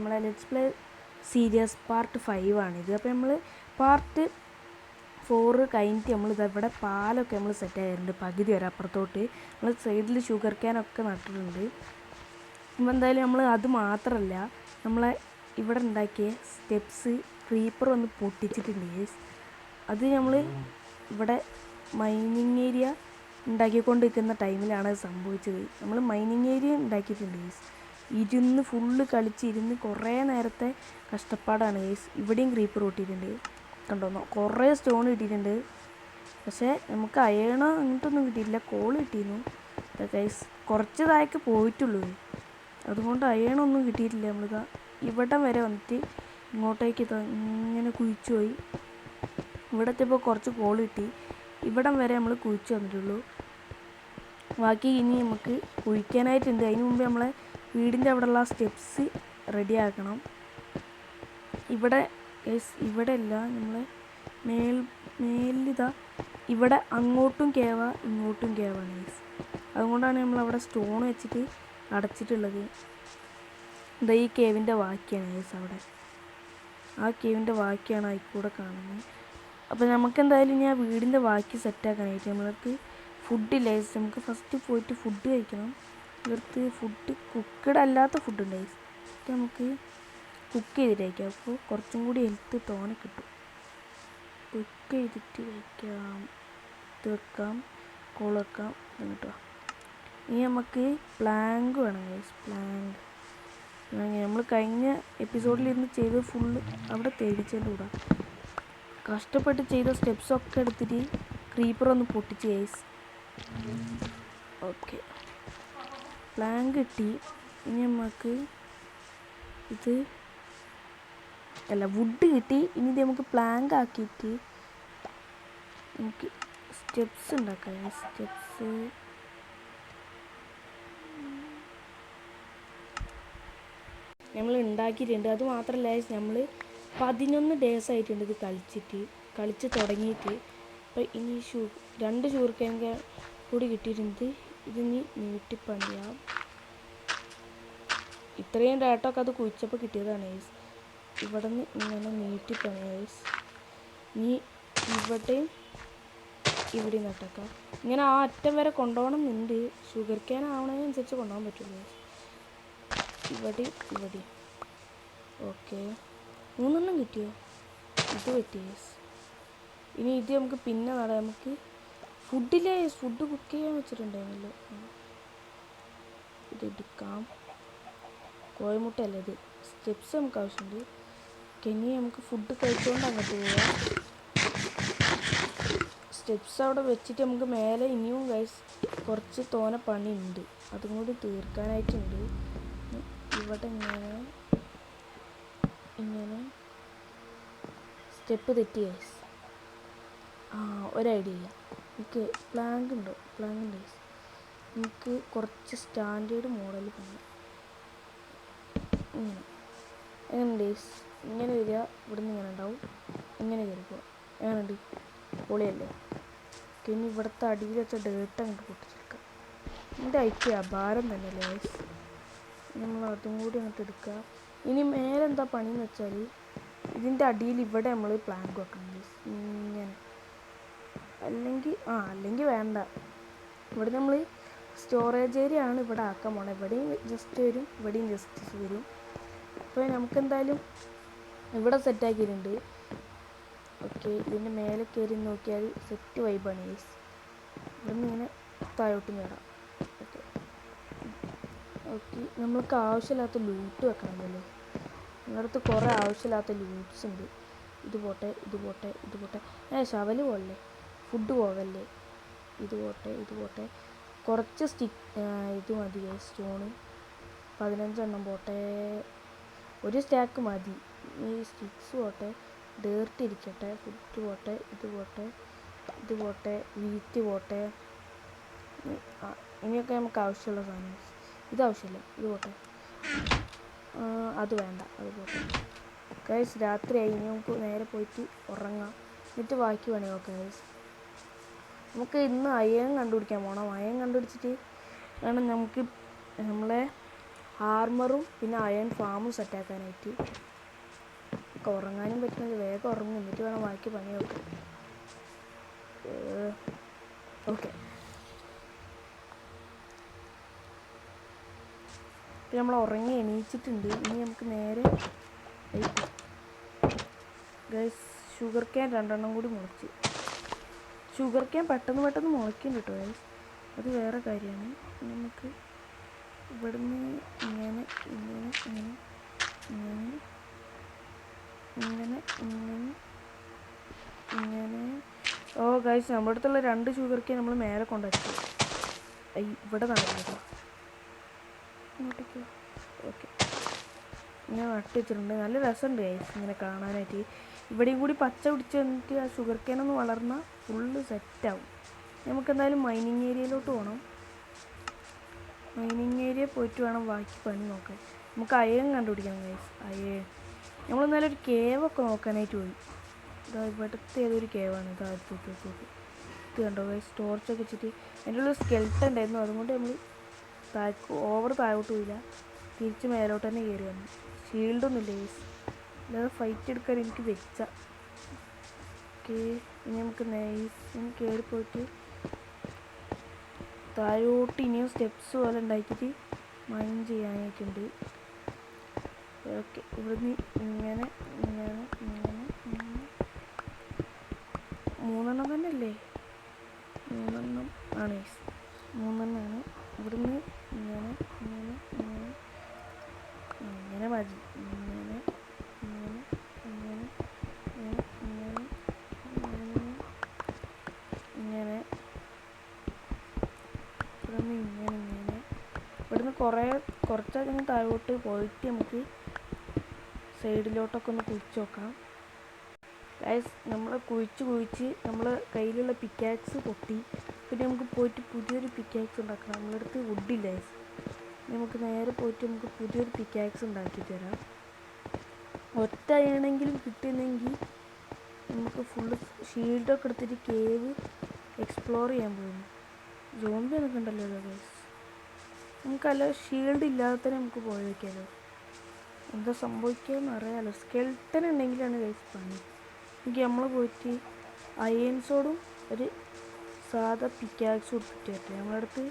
നമ്മളെ let's play series part five ആണിത്. അപ്പോൾ നമ്മൾ പാർട്ട് ഫോറ് കഴിഞ്ഞിട്ട് നമ്മൾ ഇവിടെ പാലൊക്കെ നമ്മൾ സെറ്റ് ആയിട്ടുണ്ട് പകുതി വരെ അപ്പുറത്തോട്ട്. നമ്മൾ സൈഡിൽ ഷുഗർ ക്യാനൊക്കെ നട്ടിട്ടുണ്ട്. അപ്പോൾ എന്തായാലും നമ്മൾ അത് മാത്രമല്ല നമ്മളെ ഇവിടെ ഉണ്ടാക്കിയ സ്റ്റെപ്സ് ക്രീപ്പർ ഒന്ന് പൊട്ടിച്ചിട്ടുണ്ട്. അത് നമ്മൾ ഇവിടെ മൈനിങ് ഏരിയ ഉണ്ടാക്കിക്കൊണ്ടിരിക്കുന്ന ടൈമിലാണ് സംഭവിച്ചത്. നമ്മൾ മൈനിങ് ഏരിയ ഉണ്ടാക്കിയിട്ടുണ്ട് ഇരുന്ന് ഫുള്ള് കളിച്ച് ഇരുന്ന് കുറേ നേരത്തെ കഷ്ടപ്പാടാണ് ഗേസ് ഇവിടെയും ക്രീപ്പർ കൂട്ടിയിട്ടുണ്ട് കണ്ടോന്നോ കുറേ സ്റ്റോൺ കിട്ടിയിട്ടുണ്ട് പക്ഷേ നമുക്ക് അയണോ അങ്ങനത്തൊന്നും കിട്ടിയില്ല കോൾ കിട്ടിയിരുന്നു. ഗൈസ് കുറച്ച് താഴേക്ക് പോയിട്ടുള്ളൂ. അതുകൊണ്ട് അയണൊന്നും കിട്ടിയിട്ടില്ല നമ്മൾക്ക് ഇവിടം വരെ വന്നിട്ട് ഇങ്ങോട്ടേക്ക് ഇങ്ങനെ കുഴിച്ചു പോയി. ഇവിടെ കുറച്ച് കോൾ കിട്ടി. ഇവിടം വരെ നമ്മൾ കുഴിച്ചു വന്നിട്ടുള്ളൂ. ബാക്കി ഇനി നമുക്ക് കുഴിക്കാനായിട്ടുണ്ട്. അതിന് മുമ്പ് നമ്മളെ വീടിന്റെ അവിടെയുള്ള സ്റ്റെപ്സ് റെഡിയാക്കണം. ഇവിടെ ഇവിടെ അല്ല നമ്മൾ മേൽ മേലിതാ ഇവിടെ അങ്ങോട്ടും കേവ ഇങ്ങോട്ടും കേവ ഗൈസ് അതുകൊണ്ടാണ് നമ്മൾ അവിടെ സ്റ്റോൺ വെച്ചിട്ട് അടച്ചിട്ടുള്ളത്. ഇതാ ഈ കേവിന്റെ വാക്കിയാണ് ഗൈസ് അവിടെ. ആ കേവിന്റെ വാക്കിയാണ് ആയിക്കൂടെ കാണുന്നത്. അപ്പോൾ നമുക്ക് എന്തായാലും ഞാൻ വീടിന്റെ ബാക്കി സെറ്റാക്കാനായിട്ട് നമ്മൾക്ക് ഫുഡ് ഗൈസ് നമുക്ക് ഫസ്റ്റ് പോയിട്ട് ഫുഡ് കഴിക്കണം. ഇവിടുത്തെ ഫുഡ് കുക്ക്ഡ് അല്ലാത്ത ഫുഡ് ഉണ്ടായി നമുക്ക് കുക്ക് ചെയ്തിട്ട് കഴിക്കാം അപ്പോൾ കുറച്ചും കൂടി ഹെൽത്ത് തോനെ കിട്ടും. കുക്ക് ചെയ്തിട്ട് കഴിക്കാം ഇത് വെക്കാം. കോൾ വെക്കാം. ഇനി നമുക്ക് പ്ലാങ്ക് വേണം ഗൈസ് പ്ലാങ്ക് നമ്മൾ കഴിഞ്ഞ എപ്പിസോഡിൽ ഇരുന്ന് ചെയ്ത് ഫുള്ള് അവിടെ തേടിച്ചതിന്റെ കൂടെ. കഷ്ടപ്പെട്ട് ചെയ്ത സ്റ്റെപ്സൊക്കെ എടുത്തിട്ട് ക്രീപ്പർ ഒന്ന് പൊട്ടിച്ച് ഗൈസ് ഓക്കെ പ്ലാങ്ക് കിട്ടി. ഇനി നമുക്ക് ഇത് അല്ല വുഡ് കിട്ടി. ഇനി ഇത് നമുക്ക് പ്ലാങ്ക് ആക്കിയിട്ട് നമുക്ക് സ്റ്റെപ്സ് ഉണ്ടാക്കാം. സ്റ്റെപ്സ് നമ്മൾ ഉണ്ടാക്കിയിട്ടുണ്ട്. അത് മാത്രമല്ല നമ്മൾ പതിനൊന്ന് ഡേയ്സ് ആയിട്ടുണ്ട് ഇത് കളിച്ചിട്ട് കളിച്ച് തുടങ്ങിയിട്ട്. അപ്പോൾ ഇനി ഷൂ രണ്ട് ഷൂർക്കേങ്ക കൂടി കിട്ടിയിട്ടുണ്ട്. ഇതിനി നീട്ടിപ്പണിയാം. ഇത്രയും ഡാറ്റൊക്കെ അത് കുഴിച്ചപ്പോൾ കിട്ടിയതാണ് ഐസ്. ഇവിടെ നിന്ന് ഇങ്ങനെ നീട്ടിപ്പണിയാം ഐസ്. ഇനി ഇവിടെയും ഇവിടെ നട്ടേക്കാം. ഇങ്ങനെ ആ അറ്റം വരെ കൊണ്ടുപോകണം എന്നുണ്ട് ഷുഗർ ക്യാൻ ആവണതിനനുസരിച്ച് കൊണ്ടുപോകാൻ പറ്റുള്ളൂ ഇവിടെ ഇവിടെ ഓക്കെ. മൂന്നെണ്ണം കിട്ടിയോ? ഇത് പറ്റി ഇനി ഇത് നമുക്ക് പിന്നെ നടാം നമുക്ക് ഫുഡിലെ ഫുഡ് കുക്ക് ചെയ്യാൻ വെച്ചിട്ടുണ്ടായിരുന്നല്ലോ. ഇതെടുക്കാം ഇത് എടുക്കാം. കോഴിമുട്ടയല്ല ഇത്? സ്റ്റെപ്സ് നമുക്ക് ആവശ്യമുണ്ട്. കെനി നമുക്ക് ഫുഡ് കഴിച്ചുകൊണ്ട് അങ്ങോട്ട് പോവാം. സ്റ്റെപ്സ് അവിടെ വെച്ചിട്ട് നമുക്ക് മേലെ ഇനിയും ഗൈസ് കുറച്ച് തോന പണിയുണ്ട് അതും കൂടി തീർക്കാനായിട്ടുണ്ട്. ഇവിടെ ഇങ്ങനെ ഇങ്ങനെ സ്റ്റെപ്പ് തെറ്റി ഗൈസ് ആ ഒരു ഐഡിയ നമുക്ക് പ്ലാങ്ക് ഉണ്ടോ പ്ലാങ്ക് ഉണ്ട് നമുക്ക് കുറച്ച് സ്റ്റാൻഡേർഡ് മോഡൽ പണിയാം ഇങ്ങനെ എങ്ങനെ ഡേയ്സ് ഇങ്ങനെ വരിക ഇവിടെ നിന്ന് ഇങ്ങനെ ഉണ്ടാവും. ഇങ്ങനെ കയറിപ്പോ എങ്ങനെയുണ്ട്? പൊളിയല്ലേ? ഇനി ഇവിടുത്തെ അടിയിൽ വെച്ച ഡേട്ട് അങ്ങോട്ട് പൊട്ടിച്ചെടുക്കാം. എന്റെ ഐക്യ അപാരം തന്നെ ലേസ് നമ്മൾ അതും കൂടി അങ്ങോട്ട് എടുക്കുക. ഇനി മേലെന്താ പണിയെന്ന് വെച്ചാൽ ഇതിന്റെ അടിയിൽ ഇവിടെ നമ്മൾ പ്ലാങ്ക് വെക്കണം. അല്ലെങ്കിൽ ആ അല്ലെങ്കിൽ വേണ്ട. ഇവിടെ നമ്മൾ സ്റ്റോറേജ് ഏരിയ ആണ് ഇവിടെ ആക്കാൻ പോണത് ഇവിടെയും ജസ്റ്റ് വരും ഇവിടെയും ജസ്റ്റ് വരും. അപ്പോൾ നമുക്ക് എന്തായാലും ഇവിടെ സെറ്റാക്കിയിട്ടുണ്ട് ഓക്കെ ഇതിന്റെ മേലെ കയറി നോക്കിയാൽ സെറ്റ് വൈബാണ് യേസ് ഇവിടെ നിന്ന് ഇങ്ങനെ താഴോട്ട് നേടാം. ഓക്കെ ഓക്കെ നമ്മൾക്ക് ആവശ്യമില്ലാത്ത ലൂട്ട് വെക്കണമല്ലോ നിങ്ങളുടെ കുറേ ആവശ്യമില്ലാത്ത ലൂട്ട്സ് ഉണ്ട്. ഇത് പോട്ടെ ഇത് പോട്ടെ ഇത് പോട്ടെ. ഏ ശവൽ പോകല്ലേ ഫുഡ് പോകല്ലേ ഇത് പോട്ടെ ഇത് പോട്ടെ. കുറച്ച് സ്റ്റിക്ക് ഇത് മതി സ്റ്റോണ് പതിനഞ്ചെണ്ണം പോട്ടെ. ഒരു സ്റ്റാക്ക് മതി. ഈ സ്റ്റിക്സ് പോട്ടെ ഡേർട്ട് ഇരിക്കട്ടെ ഫുഡ് പോട്ടെ ഇത് പോട്ടെ ഇത് പോട്ടെ വീറ്റ് പോട്ടെ. ഇനിയൊക്കെ നമുക്ക് ആവശ്യമുള്ള സാധനം ഇത് ആവശ്യമില്ല ഇത് പോട്ടെ. അത് വേണ്ട അത് പോട്ടെ. ഗൈസ് രാത്രിയായി ഇനി നമുക്ക് നേരെ പോയിട്ട് ഉറങ്ങാം. എന്നിട്ട് ബാക്കി വേണേ നോക്കാം ഗൈസ് നമുക്ക് ഇന്ന് അയൺ കണ്ടുപിടിക്കാൻ പോകണം അയൺ കണ്ടുപിടിച്ചിട്ട് വേണം നമുക്ക് നമ്മളെ ആർമറും പിന്നെ അയൺ ഫാമും സെറ്റാക്കാനായിട്ട് ഒക്കെ ഉറങ്ങാനും പറ്റുന്നത് വേഗം ഉറങ്ങും. എന്നിട്ട് വേണം ബാക്കി പണി നോക്കാം ഓക്കെ ഇപ്പം നമ്മൾ ഉറങ്ങി എണീച്ചിട്ടുണ്ട്. ഇനി നമുക്ക് നേരെ ഗൈസ് ഷുഗർ ക്യാൻ രണ്ടെണ്ണം കൂടി മുളച്ച് ഷുഗർ ക്യാൻ പെട്ടെന്ന് പെട്ടെന്ന് മുളയ്ക്കും കേട്ടോ ഗൈസ് അത് വേറെ കാര്യമാണ്. നമുക്ക് ഇവിടുന്ന് ഇങ്ങനെ ഇങ്ങനെ ഇങ്ങനെ ഇങ്ങനെ ഇങ്ങനെ ഇങ്ങനെ ഇങ്ങനെ. ഓ ഗൈസ് നമ്മുടെ അടുത്തുള്ള രണ്ട് ഷുഗർ ക്യാൻ നമ്മൾ മേലെ കൊണ്ടുവച്ചു. ഇവിടെ ഇങ്ങോട്ടേക്ക്. ഓക്കെ ഇങ്ങനെ നട്ട് വെച്ചിട്ടുണ്ട് നല്ല രസമുണ്ട് ഗൈസ് ഇങ്ങനെ കാണാനായിട്ട്. ഇവിടെയും കൂടി പച്ച പിടിച്ച് വന്നിട്ട് ആ ഷുഗർ കേനൊന്ന് വളർന്നാൽ ഫുള്ള് സെറ്റാവും നമുക്കെന്തായാലും മൈനിങ് ഏരിയയിലോട്ട് പോകണം മൈനിങ് ഏരിയ പോയിട്ട് വേണം ബാക്കി പണി നോക്കാൻ. നമുക്ക് അയൺ കണ്ടുപിടിക്കണം ഗൈസ് അയേ നമ്മൾ എന്നാലും ഒരു കേവൊക്കെ നോക്കാനായിട്ട് പോയി. ഇതാ ഇവിടുത്തെ ഏതൊരു കേവാണ് ഇതാ ഇത് കണ്ടോ ഗൈസ് ടോർച്ചൊക്കെ വെച്ചിട്ട് എന്റെ ഉള്ളിൽ സ്കെൽട്ട് ഉണ്ടായിരുന്നു. അതുകൊണ്ട് നമ്മൾ താഴേക്ക് ഓവർ താഴോട്ട് പോയില്ല. തിരിച്ച് മേലോട്ട് തന്നെ കയറി വന്നു. ഷീൽഡൊന്നും ഇല്ല അല്ലാതെ ഫൈറ്റ് എടുക്കാൻ എനിക്ക് വെച്ച. ഓക്കെ ഇനി നമുക്ക് നൈസ് ഇനി കയറി പോയിട്ട് താഴോട്ട് ഇനിയും സ്റ്റെപ്സ് പോലെ ഉണ്ടാക്കിയിട്ട് മൈൻ ചെയ്യാനായിട്ടുണ്ട്. ഓക്കെ ഇവിടുന്ന് ഇങ്ങനെ ഇങ്ങനെ ഇങ്ങനെ ഇങ്ങനെ. മൂന്നെണ്ണം തന്നെ അല്ലേ? മൂന്നെണ്ണം ആണ്. മൂന്നെണ്ണമാണ് ഇവിടുന്ന് ഇങ്ങനെ ഇങ്ങനെ ഇങ്ങനെ. ഇങ്ങനെ മതി ഇങ്ങനെ ഇങ്ങനെ ഇങ്ങനെ ഇങ്ങനെ ഇങ്ങനെ ഇങ്ങനെ ഇവിടുന്ന് ഇങ്ങനെ ഇങ്ങനെ. ഇവിടുന്ന് കുറേ കുറച്ചധികം താഴോട്ട് പോയിട്ട് നമുക്ക് സൈഡിലോട്ടൊക്കെ ഒന്ന് കുഴിച്ച് നോക്കാം. ഗൈസ് നമ്മൾ കുഴിച്ച് കുഴിച്ച് നമ്മൾ കയ്യിലുള്ള പിക്കാക്സ് പൊട്ടി. പിന്നെ നമുക്ക് പോയിട്ട് പുതിയൊരു പിക്കാക്സ് ഉണ്ടാക്കണം. നമ്മുടെ അടുത്ത് വുഡില്ല ഗൈസ് നമുക്ക് നേരെ പോയിട്ട് നമുക്ക് പുതിയൊരു പിക്കാക്സ് ഉണ്ടാക്കി തരാം. ഒറ്റ ആണെങ്കിലും കിട്ടുന്നെങ്കിൽ നമുക്ക് ഫുള്ള് ഷീൽഡൊക്കെ എടുത്തിട്ട് കേവ് എക്സ്പ്ലോർ ചെയ്യാൻ പോകുന്നു ജോംബി എന്നൊക്കെ ഉണ്ടല്ലോ ഗൈസ് നമുക്കല്ല ഷീൽഡ് ഇല്ലാതെ തന്നെ നമുക്ക് പോയേക്കാലോ എന്താ സംഭവിക്കുകയെന്ന് അറിയാമല്ലോ സ്കെൽട്ടൻ ഉണ്ടെങ്കിലാണ് ഗൈസ് പണി. എനിക്ക് നമ്മൾ പോയിട്ട് അയൻസോടും ഒരു സാധാ പിക്കാക്സ് കൊടുത്തിട്ട് നമ്മളടുത്ത്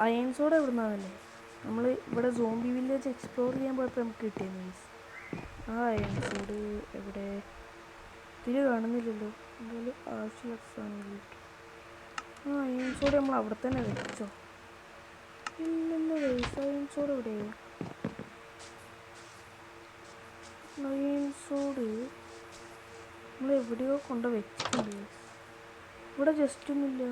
അയൻസോട് എവിടെ നിന്നാണല്ലേ നമ്മൾ ഇവിടെ സോംബി വില്ലേജ് എക്സ്പ്ലോർ ചെയ്യാൻ പോയപ്പോൾ നമുക്ക് കിട്ടിയ മീൻസ് ആ എൻസോഡ് എവിടെ? ഇതിൽ കാണുന്നില്ലല്ലോ. എന്തായാലും ആവശ്യമുള്ള സാധനം ആ എൻസോഡ് നമ്മൾ അവിടെ തന്നെ വെച്ചോ. ഇല്ലല്ലോ ഗൈസ് എൻസോഡ് എവിടെയോ എൻസോഡ് നമ്മൾ എവിടെയോ കൊണ്ട് വെച്ചിട്ടുണ്ട്. ഇവിടെ ജസ്റ്റ് ഒന്നുമില്ല.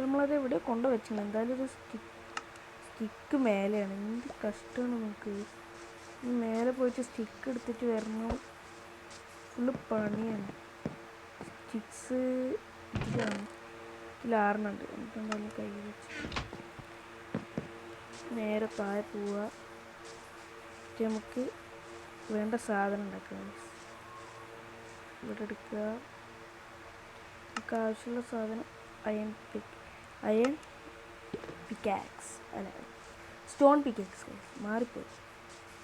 നമ്മളത് എവിടെയോ കൊണ്ട് വെച്ചിട്ടുണ്ട്? എന്തായാലും ഒരു സ്റ്റിക്ക് സ്റ്റിക്ക് മേലെയാണ്. എന്ത് കഷ്ടമാണ് നമുക്ക് മേലെ പോയിട്ട് സ്റ്റിക്ക് എടുത്തിട്ട് വരണം. ഫുള്ള് പണിയാണ്. സ്റ്റിക്സ് ഇതിലാണ് ഇതിലാറുന്നുണ്ട് നമുക്ക് എന്തായാലും കൈ വെച്ച്. നേരെ താഴെ പോവുക നമുക്ക് വേണ്ട സാധനം ഉണ്ടാക്കാം. ഇവിടെ എടുക്കുക. നമുക്ക് ആവശ്യമുള്ള സാധനം അയൺ പിക്ക് അയൺ പിക്കാക്സ്. അല്ല? സ്റ്റോൺ പിക്കാക്സ് മാറിപ്പോയി.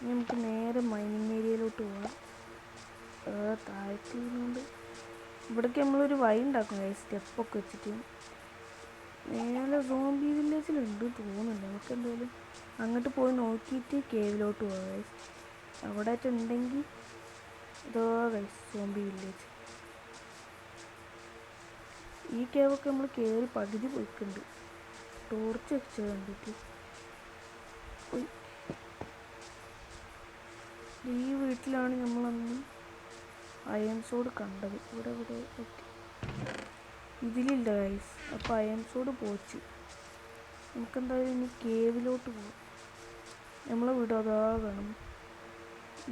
ഇനി നമുക്ക് നേരെ മൈനിങ് ഏരിയയിലോട്ട് പോവാം. നിന്നുകൊണ്ട് ഇവിടേക്ക് നമ്മളൊരു വഴി ഉണ്ടാക്കും guys, സ്റ്റെപ്പൊക്കെ വെച്ചിട്ട്. മേലെ സോംബി വില്ലേജിലുണ്ട് തോന്നുന്നുണ്ട്. നമുക്ക് എന്തായാലും അങ്ങോട്ട് പോയി നോക്കിയിട്ട് കേവിലോട്ട് പോകാം guys. അവിടെ ഉണ്ടെങ്കിൽ ഇതോ ഗൈസ് സോംബി വില്ലേജ് ഈ കേവൊക്കെ നമ്മൾ കയറി പകുതി പോയിട്ടുണ്ട്. ടോർച്ച് വെച്ചത് കണ്ടിട്ട്. ഈ വീട്ടിലാണ് നമ്മളന്ന് അയൺ സോഡ് കണ്ടത്. ഇവിടെ ഇവിടെ ഓക്കെ ഇതിലില്ല ഗൈസ് അപ്പോൾ അയൺ സോഡ് പോച്ച്. നമുക്കെന്തായാലും ഇനി കേവിലോട്ട് പോകാം നമ്മളെ വീട് വേണം.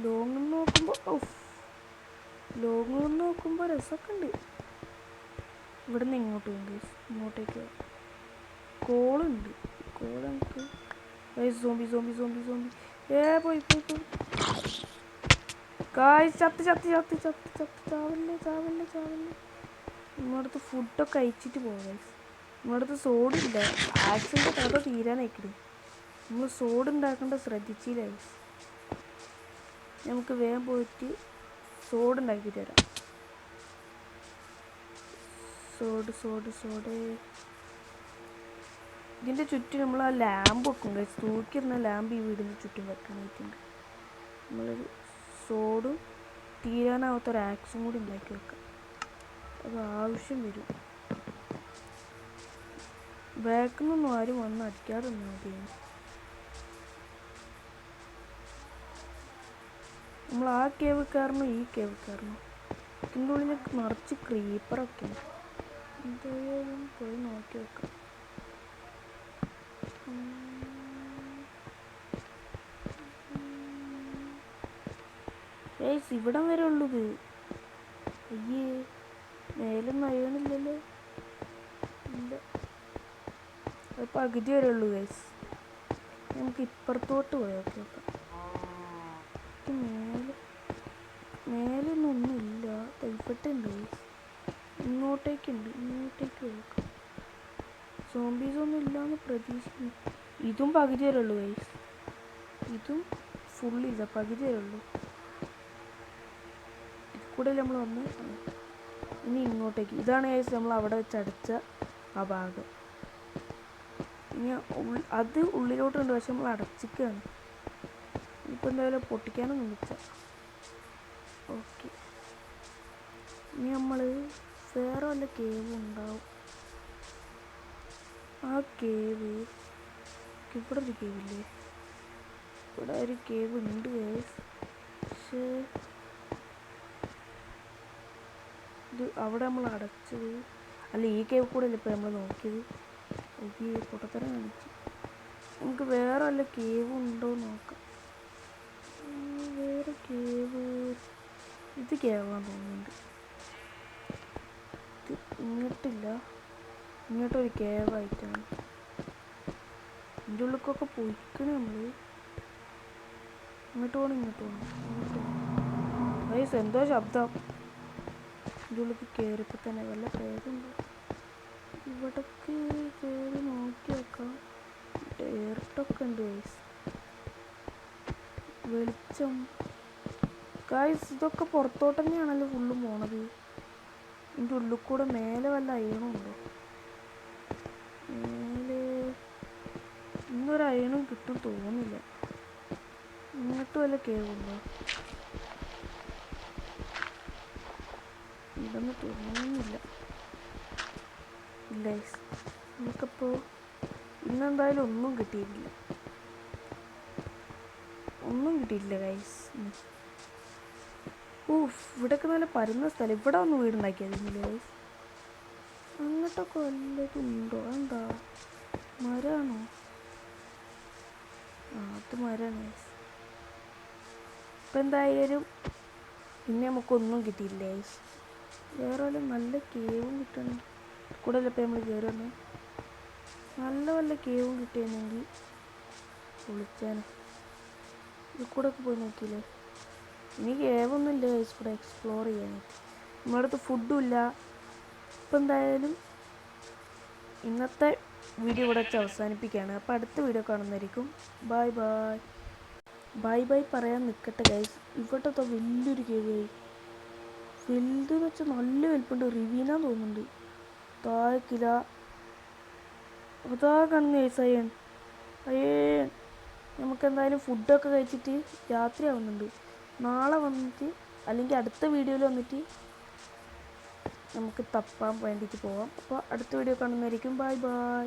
ലോങ്ങിൽ നോക്കുമ്പോൾ ഓഫ് ലോങ്ങിൽ നോക്കുമ്പോൾ രസമൊക്കെ ഉണ്ട് ഇവിടെ നിന്ന് ഇങ്ങോട്ട് പോകും ഗൈസ് ഇങ്ങോട്ടേക്ക് കോളുണ്ട്. കോൾ നമുക്ക് guys zombie zombie zombie zombie ഏ പോയി പോയി പോയി. ഗായ്സ് ചത്ത് ചത്ത് ചത്ത് ചത്ത് ചത്ത്. ചാവല്ലേ ചാവല്ലേ ചാവല്ലേ നിങ്ങളടുത്ത് ഫുഡൊക്കെ അയച്ചിട്ട് പോകും ഗൈസ് നിങ്ങളടുത്ത് സോഡില്ല ആക്സിന്റെ കഥ തീരാനായിക്കണ്. നമ്മൾ സോഡ് ഉണ്ടാക്കേണ്ട ശ്രദ്ധിച്ചില്ല ഗൈസ് നമുക്ക് വേഗം പോയിട്ട് സോഡ് ഉണ്ടാക്കി തരാം സോഡ് സോഡ് സോഡ് ഇതിന്റെ ചുറ്റും നമ്മൾ ആ ലാമ്പ് വെക്കും ഗൈസ് തൂക്കിയിരുന്ന ലാമ്പ് ഈ വീടിന്റെ ചുറ്റും വെക്കാനായിട്ടുണ്ട്. നമ്മളൊരു സോഡും തീരാനാവാത്ത ഒരു ആക്സും കൂടി ഉണ്ടാക്കി വെക്കാം. അത് ആവശ്യം വരും. ബാക്കിൽ ആരും വന്ന് അടിക്കാറൊന്നും മതിയാണ് നമ്മൾ ആ കേവ് കയറണം ഈ കേവ് കയറണം ഇതിന്റെ ഉള്ളിൽ നിറച്ച് ക്രീപ്പറൊക്കെ എന്തായാലും പോയി നോക്കി വെക്കാം. ഏയ് ഇവിടം വരെ ഉള്ളത് അയ്യേ മേലും നയണില്ലല്ലോ ഇല്ല. പകുതി വരെ ഉള്ളൂ ഗൈസ് നമുക്ക് ഇപ്പുറത്തോട്ട് പോയി ഓക്കെ ഓക്കെ മേലെ മേലൊന്നും ഒന്നുമില്ല. ഗൈസ് ഇങ്ങോട്ടേക്കുണ്ട് ഇങ്ങോട്ടേക്ക് പോയി സോംബീസ് ഒന്നും ഇല്ലാന്ന് പ്രതീക്ഷിക്കുന്നു. ഇതും പകുതി വരെ ഉള്ളൂ ഗൈസ് ഇതും ഫുള്ളില്ല പകുതി വരെ ഉള്ളൂ. കൂടെ നമ്മൾ വന്ന് ഇനി ഇങ്ങോട്ടേക്ക്. ഇതാണ് ഏസ് നമ്മൾ അവിടെ വെച്ച് അടച്ച ആ ഭാഗം. ഇനി അത് ഉള്ളിലോട്ടുണ്ട് പക്ഷെ നമ്മൾ അടച്ചിക്കുകയാണ് ഇപ്പം എന്തായാലും പൊട്ടിക്കാനൊന്നും വെച്ച ഓക്കെ ഇനി നമ്മൾ വേറെ വല്ല കേവ് ഉണ്ടാവും. ആ കേവ് ഇവിടെ ഒരു കേവില്ലേ ഇവിടെ ഒരു കേവ് ഉണ്ട്. പക്ഷേ ഇത് അവിടെ നമ്മൾ അടച്ചത്. അല്ല ഈ കേവ് കൂടെ അല്ലേ ഇപ്പോൾ നമ്മൾ നോക്കിയത്? ഈ പൊട്ടത്തരം കാണിച്ചു. നമുക്ക് വേറെ വല്ല കേവ് ഉണ്ടോ നോക്കാം. വേറെ കേവ് ഇത് കേവാൻ തോന്നുന്നുണ്ട്. ഇത് ഇങ്ങോട്ടില്ല. ഇങ്ങോട്ടൊരു കേവായിട്ടാണ് ഇതിന്റെ ഉള്ളിലേക്കൊക്കെ പോയിക്കണേ നമ്മൾ ഇങ്ങോട്ട് പോകണം ഇങ്ങോട്ട് പോകണം ഇങ്ങോട്ട് പോകണം എന്തോ ശബ്ദം. ഉള്ളിൽ കയറിയപ്പോൾ തന്നെ വല്ല പേരുണ്ടോ. ഇവിടൊക്കെ കയറി നോക്കി വെക്കാം. ഡയറക്റ്റൊക്കെ ഉണ്ട് ഗൈസ് വെളിച്ചം. ഗൈസ് ഇതൊക്കെ പുറത്തോട്ട് തന്നെയാണല്ലോ ഫുള്ളും പോണത്. ഇതിന്റെ ഉള്ളിൽ കൂടെ മേലെ വല്ല അയണുണ്ടോ മേലെ ഇന്നൊരു അയണും കിട്ടും തോന്നുന്നില്ല. ഇങ്ങോട്ട് വല്ല കേവുണ്ടോ ഇതൊന്നും തോന്നുന്നില്ല ഗൈസ് നമുക്കപ്പോൾ ഇന്നെന്തായാലും ഒന്നും കിട്ടിയിട്ടില്ല ഒന്നും കിട്ടിയിട്ടില്ല ഗൈസ് ഊഫ് ഇവിടെയൊക്കെ നല്ല പരന്ന സ്ഥലം. ഇവിടെ ഒന്ന് വീടുണ്ടാക്കിയതില്ലേ ഗൈസ് അങ്ങോട്ടൊക്കെ വല്ലതും ഉണ്ടോ എന്താ? മരാണോ? ആ അത് മരാണ് ഗൈസ് ഇപ്പം എന്തായാലും പിന്നെ നമുക്കൊന്നും കിട്ടിയില്ല ഗൈസ് വേറെ നല്ല കേവും കിട്ടണം. കൂടെ ഇപ്പം നമ്മൾ കയറി നല്ല നല്ല കേവും കിട്ടിയിരുന്നെങ്കിൽ വിളിച്ചാണ് ഇത് കൂടെ ഒക്കെ പോയി നോക്കിയില്ലേ? ഇനി കേവൊന്നും ഇല്ല ഇവിടെ എക്സ്പ്ലോർ ചെയ്യാനായിട്ട് നമ്മുടെ അടുത്ത് ഫുഡും ഇല്ല. ഇപ്പം എന്തായാലും ഇന്നത്തെ വീഡിയോ ഇവിടെ വെച്ച് അവസാനിപ്പിക്കുകയാണ്. അപ്പോൾ അടുത്ത വീഡിയോ കാണുന്നതായിരിക്കും. ബൈ ബൈ ബൈ ബൈ പറയാൻ നിൽക്കട്ടെ ഗൈസ് ഇവിടത്തെ വലിയൊരു വലുതെന്ന് വെച്ചാൽ നല്ല വലിപ്പുണ്ട്. റിവീന തോന്നുന്നുണ്ട്. താഴേക്കില്ല അതാ കണ്ണു അയ്യൻ അയ്യേ. നമുക്ക് എന്തായാലും ഫുഡൊക്കെ കഴിച്ചിട്ട് രാത്രി ആവുന്നുണ്ട്. നാളെ വന്നിട്ട് അല്ലെങ്കിൽ അടുത്ത വീഡിയോയിൽ വന്നിട്ട് നമുക്ക് തപ്പാൻ വേണ്ടിയിട്ട് പോവാം. അപ്പോൾ അടുത്ത വീഡിയോ കാണുന്നതായിരിക്കും ബൈ ബൈ.